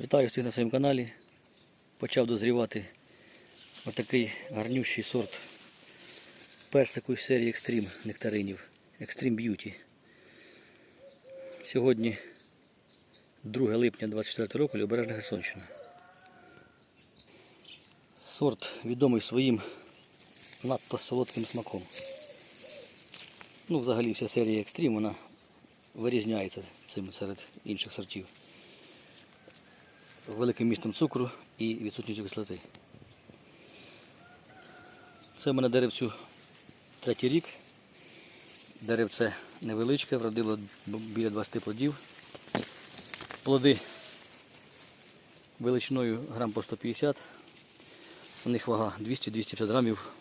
Вітаю всіх на своєму каналі. Почав дозрівати отакий гарнющий сорт персику з серії Extreme нектаринів. Extreme Beauty. Сьогодні 2 липня 24 року Лівобережна Херсонщина. Сорт відомий своїм надто солодким смаком. Ну, взагалі вся серія Extreme вона вирізняється цим серед інших сортів великим містом цукру і відсутністю кислоти. Це в мене деревцю третій рік. Деревце невеличке, вродило біля 20 плодів. Плоди величиною грам по 150. У них вага 200-250 грамів.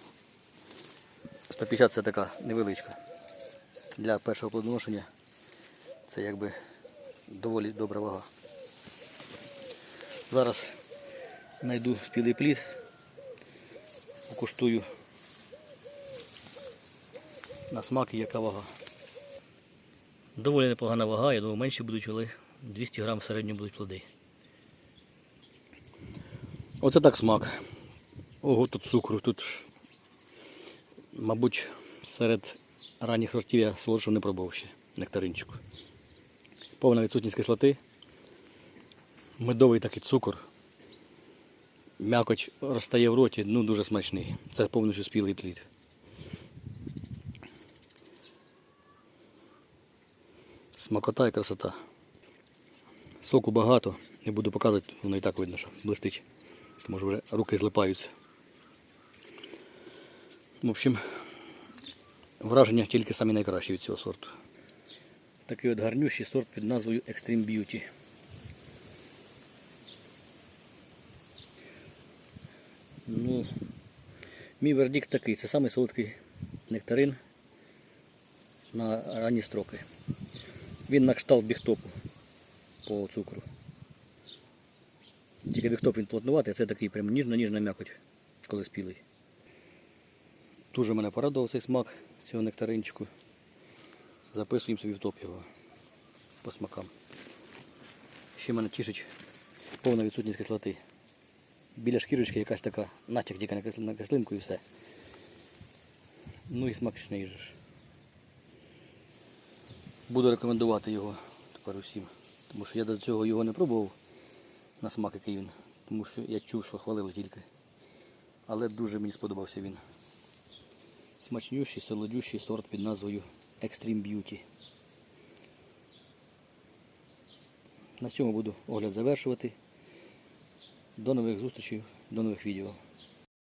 150 це така невеличка. Для першого плодоношення це якби доволі добра вага. Зараз знайду спілий плід, покуштую на смак і яка вага. Доволі непогана вага, я думаю, менші будуть, але 200 грам в середньому будуть плоди. Оце так смак. Ого, тут цукру, тут, мабуть, серед ранніх сортів я солодшого не пробував ще нектаринчику. Повна відсутність кислоти медовий такий цукор. М'якоть розтає в роті, ну дуже смачний. Це повністю спілий плід. Смакота і красота. Соку багато, не буду показувати, воно і так видно, що блистить. Тому що вже руки злипаються. В общем, враження тільки самі найкращі від цього сорту. Такий от гарнющий сорт під назвою Extreme Beauty. Ну, мій вердикт такий, це самий солодкий нектарин на ранні строки. Він на кшталт біхтопу по цукру. Тільки біхтоп він плотнуватий, а це такий прям ніжна-ніжна м'якоть, коли спілий. Дуже мене порадував цей смак цього нектаринчику. Записуємо собі в топ його по смакам. Ще мене тішить повна відсутність кислоти біля шкірочки якась така натяк тільки на кислинку і все. Ну і смачний же ж. Буду рекомендувати його тепер усім. Тому що я до цього його не пробував на смак, який він. Тому що я чув, що хвалили тільки. Але дуже мені сподобався він. Смачнющий, солодющий сорт під назвою Extreme Beauty. На цьому буду огляд завершувати. До нових зустрічей, до нових відео.